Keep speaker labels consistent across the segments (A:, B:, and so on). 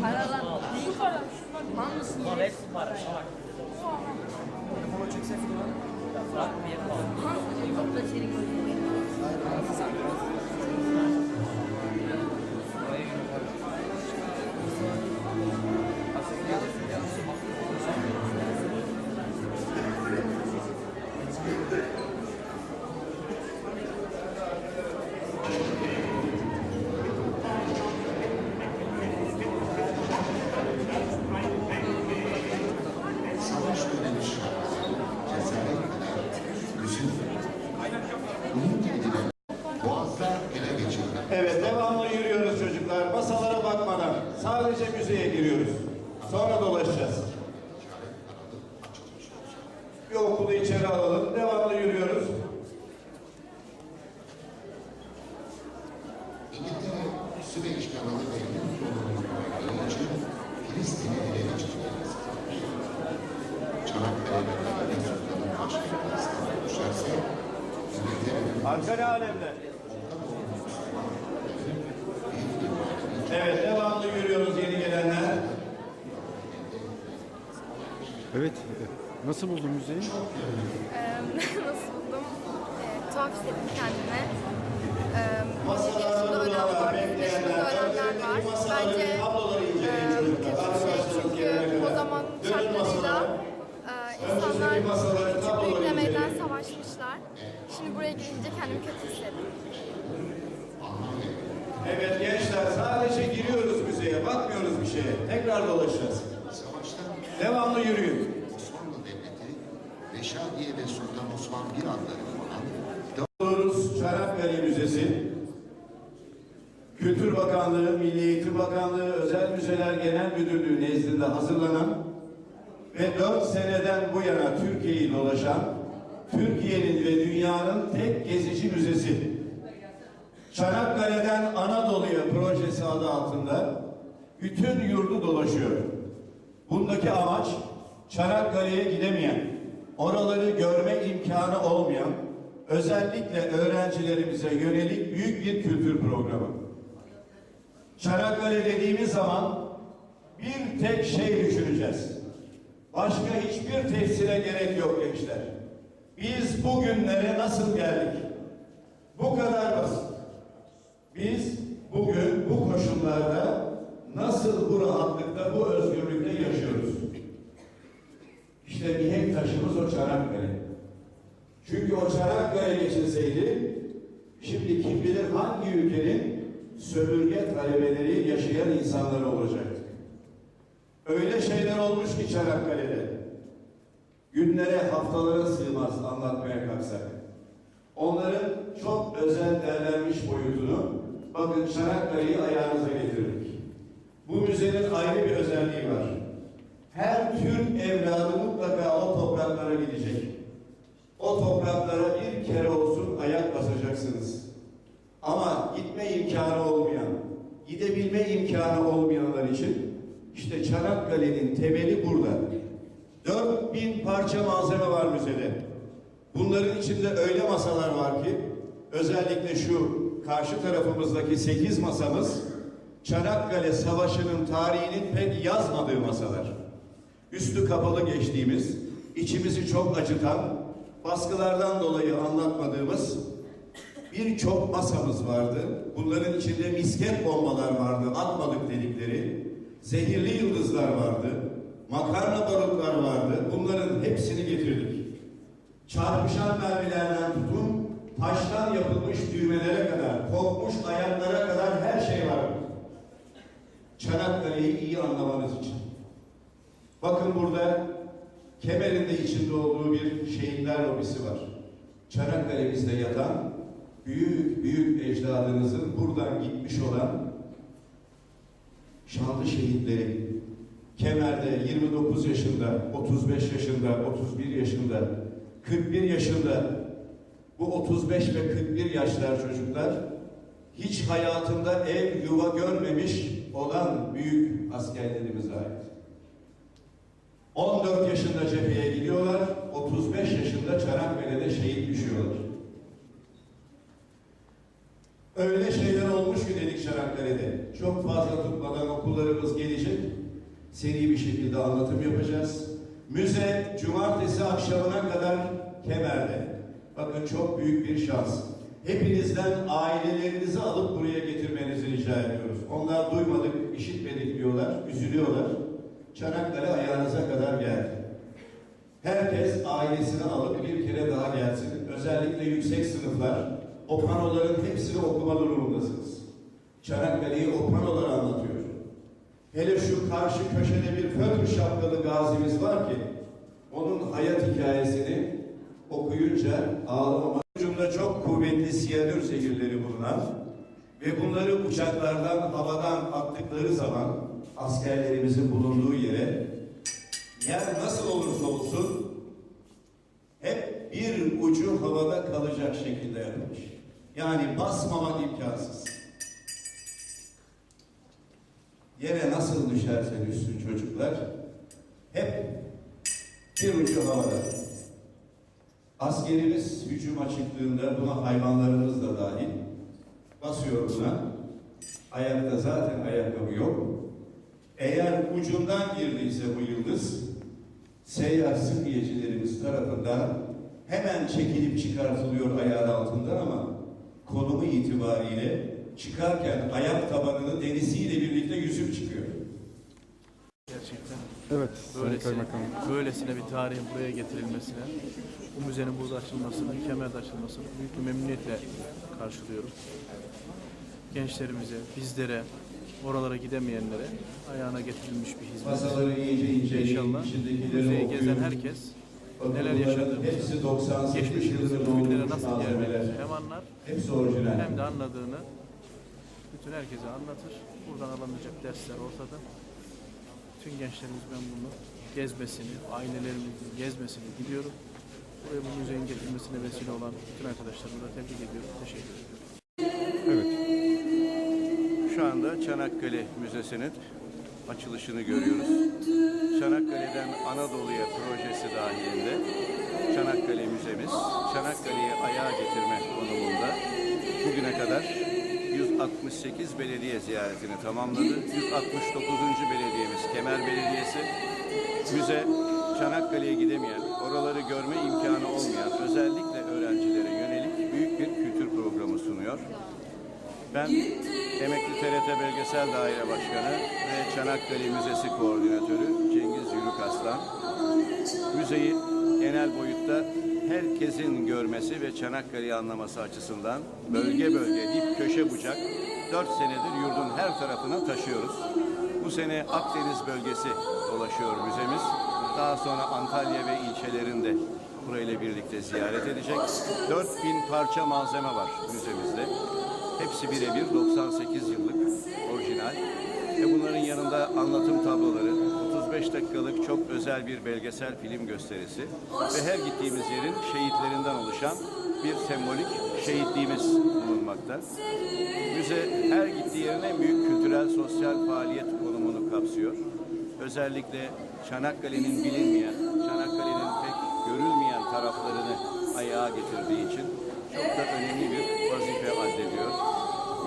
A: Paralar. Neyi para? Mal mısın?
B: Mal hepsi para. Salak. Bırak bir yere.
A: Mal helikopter seni görüyor.
C: Thank you. Sadece müzeye giriyoruz. Sonra dolaşacağız. Bir okulu içeri alalım. Devamlı yürüyoruz.
D: İngiltere ve Filistin'i ele Çanakkale ve İstanbul düşerse
C: Arka ne alemde? Evet, devamlı yürüyoruz yeni gelenler.
E: Evet. e, Nasıl buldun müzeyi?
F: Eee, nasıl buldum? Eee, tuhaf hissettim kendimi. Eee, 17
C: Masalarda
F: yaşında öğrenci
C: durmalar,
F: var, 25 yaşında
C: bekleyenler,
F: öğrenenler var. Bence
C: çocuklar.
F: kötü bir şey çünkü o zaman şartlarıyla
C: Önümüzdeki
F: insanlar küçük büyüklemeden savaşmışlar. Şimdi buraya gidince kendimi kötü hissettim.
C: Evet gençler, sadece giriyoruz müzeye, bakmıyoruz bir şeye. Tekrar dolaşacağız. Devamlı yürüyün.
D: Osmanlı Devleti Reşadiye ve Sultan Osman bir adları olan
C: Uluslararası Çanakkale Müzesi, Kültür Bakanlığı, Milli Eğitim Bakanlığı, Özel Müzeler Genel Müdürlüğü nezdinde hazırlanan ve 4 seneden bu yana Türkiye'yi dolaşan Türkiye'nin ve dünyanın tek gezici müzesi. Çanakkale'den Anadolu'ya projesi adı altında bütün yurdu dolaşıyor. Bundaki amaç Çanakkale'ye gidemeyen, oraları görme imkanı olmayan, özellikle öğrencilerimize yönelik büyük bir kültür programı. Çanakkale dediğimiz zaman bir tek şey düşüneceğiz. Başka hiçbir tefsire gerek yok gençler. Biz bugünlere nasıl geldik? Bu kadar basit. Biz bugün bu koşullarda nasıl bu rahatlıkta, bu özgürlükte yaşıyoruz? İşte mihenk taşımız o Çanakkale. Çünkü o Çanakkale geçilseydi, şimdi kim bilir hangi ülkenin sömürge talebeleri yaşayan insanları olacaktık. Öyle şeyler olmuş ki Çanakkale'de. Günlere, haftalara sığmaz anlatmaya kalksak. Onların çok özel derlenmiş boyutunu bakın Çanakkale'yi ayağınıza getirdik. Bu müzenin ayrı bir özelliği var. Her Türk evladı mutlaka o topraklara gidecek. O topraklara bir kere olsun ayak basacaksınız. Ama gitme imkanı olmayan, gidebilme imkanı olmayanlar için işte Çanakkale'nin temeli burada. 4000 parça malzeme var müzede. Bunların içinde öyle masalar var ki özellikle şu karşı tarafımızdaki 8 masamız Çanakkale Savaşı'nın tarihinin pek yazmadığı masalar. Üstü kapalı geçtiğimiz, içimizi çok acıtan, baskılardan dolayı anlatmadığımız birçok masamız vardı. Bunların içinde misket bombalar vardı, atmadık dedikleri, zehirli yıldızlar vardı, makarna barutlar vardı. Bunların hepsini getirdik. Çarpışan mermilerden tutun, taştan yapılmış düğmelere kadar, kopmuş ayaklara kadar her şey var. Çanakkale'yi iyi anlamanız için. Bakın burada Kemer'in de içinde olduğu bir şehitler lobisi var. Çanakkale'mizde yatan büyük büyük ecdadınızın buradan gitmiş olan şanlı şehitleri Kemer'de 29 yaşında, 35 yaşında, 31 yaşında, 41 yaşında bu 35 ve 41 yaşlar çocuklar hiç hayatında ev yuva görmemiş olan büyük askerlerimize ait. 14 yaşında cepheye gidiyorlar, 35 yaşında Çanakkale'de şehit düşüyorlar. Öyle şeyler olmuş ki dedik Çanakkale'de. Çok fazla tutmadan okullarımız gelecek. Seri bir şekilde anlatım yapacağız. Müze cumartesi akşamına kadar Kemer'de. Bakın çok büyük bir şans. Hepinizden ailelerinizi alıp buraya getirmenizi rica ediyoruz. Onlar duymadık, işitmedik diyorlar, üzülüyorlar. Çanakkale ayağınıza kadar geldi. Herkes ailesini alıp bir kere daha gelsin. Özellikle yüksek sınıflar o panoların hepsini okuma durumundasınız. Çanakkale'yi o panolar anlatıyor. Hele şu karşı köşede bir fötr şapkalı gazimiz var ki onun hayat hikayesini okuyunca ağlamamak. Ucunda çok kuvvetli siyanür zehirleri bulunan ve bunları uçaklardan, havadan attıkları zaman askerlerimizin bulunduğu yere yer nasıl olursa olsun hep bir ucu havada kalacak şekilde yapılmış. Yani basmamak imkansız. Yere nasıl düşerse düşsün çocuklar hep bir ucu havada. Askerimiz hücuma çıktığında buna hayvanlarımız da dahil basıyor buna. Ayakta zaten ayakkabı yok. Eğer ucundan girdiyse bu yıldız seyyar sıhhiyecilerimiz tarafından hemen çekilip çıkartılıyor ayağın altından ama konumu itibariyle çıkarken ayak tabanını denisiyle birlikte yüzüp çıkıyor.
E: Evet,
G: böylesine, böylesine bir tarihin buraya getirilmesine, bu müzenin burada açılmasını, Kemer'de açılmasını büyük bir memnuniyetle karşılıyorum. Gençlerimize, bizlere, oralara gidemeyenlere ayağına getirilmiş bir hizmet.
C: Masaları iyice inceleyin,
G: İnşallah müzeyi gezen herkes neler yaşadığımızı,
C: Hepsi 98
G: geçmiş
C: yılında
G: yılların bugünlere nasıl
C: malzemeler.
G: geldiğimizi hem anlar
C: Hepsi orijinal.
G: hem de anladığını bütün herkese anlatır. Buradan alınacak dersler ortada. Tüm gençlerimiz ben bunu gezmesini, ailelerimizin gezmesini diliyorum. Buraya bu müzeyin getirilmesine vesile olan bütün arkadaşlarımı da tebrik ediyorum. Teşekkür ediyorum.
E: Evet.
H: Şu anda Çanakkale Müzesi'nin açılışını görüyoruz. Çanakkale'den Anadolu'ya projesi dahilinde Çanakkale Müzemiz, Çanakkale'yi ayağa getirme konumunda bugüne kadar 168 belediye ziyaretini tamamladı. 169. belediyemiz Kemer Belediyesi. Müze Çanakkale'ye gidemeyen, oraları görme imkanı olmayan özellikle öğrencilere yönelik büyük bir kültür programı sunuyor. Ben emekli TRT Belgesel Daire Başkanı ve Çanakkale Müzesi Koordinatörü herkesin görmesi ve Çanakkale'yi anlaması açısından bölge bölge, dip köşe bucak 4 senedir yurdun her tarafına taşıyoruz. Bu sene Akdeniz bölgesi dolaşıyor müzemiz. Daha sonra Antalya ve ilçelerinde burayla birlikte ziyaret edecek. 4000 parça malzeme var müzemizde. Hepsi birebir 98 yıllık orijinal. Ve bunların yanında anlatım tabloları, 35 dakikalık çok özel bir belgesel film gösterisi ve her gittiğimiz yerin şehitlerinden oluşan bir sembolik şehitliğimiz bulunmakta. Müze her gittiği yerin en büyük kültürel sosyal faaliyet konumunu kapsıyor. Özellikle Çanakkale'nin bilinmeyen, Çanakkale'nin pek görülmeyen taraflarını ayağa getirdiği için çok da önemli bir vazife addediyor.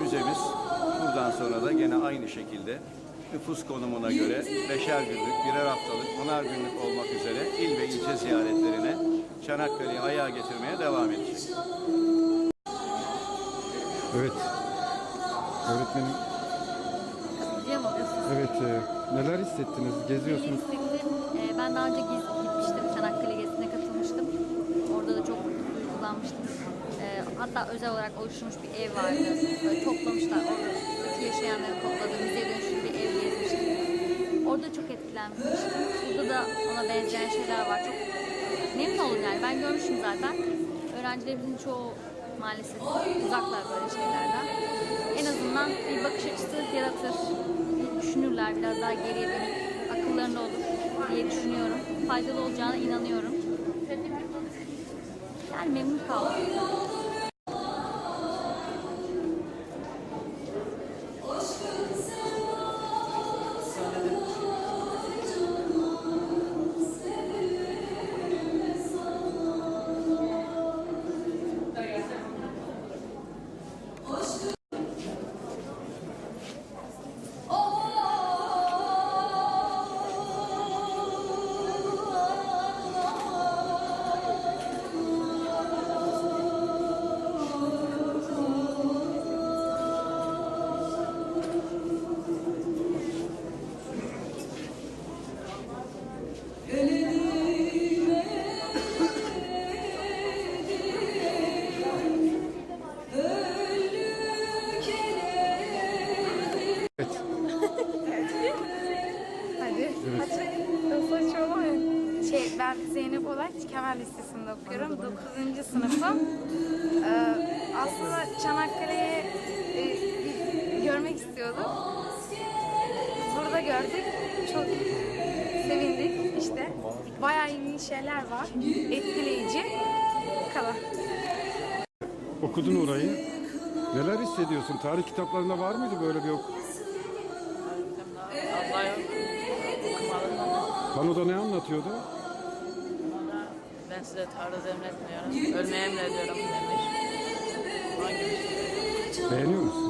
H: Müzemiz buradan sonra da gene aynı şekilde nüfus konumuna göre beşer günlük, birer haftalık, onar günlük olmak üzere il ve ilçe ziyaretlerine Çanakkale'yi ayağa getirmeye devam edecek.
E: Evet. Öğretmenim, evet e, neler hissettiniz? Geziyorsunuz.
F: Hissettim. Ee, ben daha önce gitmiştim. Çanakkale gezisine katılmıştım. Orada da çok duygulanmıştım. Ee, hatta özel olarak oluşturmuş bir ev vardı. Böyle toplamışlar. Oradaki yaşayanları topladı. Müzeye gezmiştim. Orada çok etkilenmiştim. Burada da ona benzeyen şeyler var. Çok memnun oldum yani. Ben görmüştüm zaten. Öğrencilerimizin çoğu maalesef uzaklar böyle şeylerden. En azından bir bakış açısı yaratır. Bir düşünürler biraz daha geriye dönüp akıllarında olur diye düşünüyorum. Faydalı olacağına inanıyorum. Yani memnun kaldım.
I: Ulaç Kemal Lisesi'nde okuyorum. 9. sınıfım. Ee, aslında Çanakkale'yi e, görmek istiyordum. Burada gördük. Çok sevindik işte. Bayağı ilginç şeyler var. Etkileyici. Bu kadar.
E: Okudun orayı. Neler hissediyorsun? Tarih kitaplarında var mıydı böyle bir ok?
B: Abla yok. Okumadım ama.
E: Panoda ne anlatıyordu?
B: Size taarruz emretmiyorum. Ölmeye emrediyorum demiş.
E: Beğeniyor musun?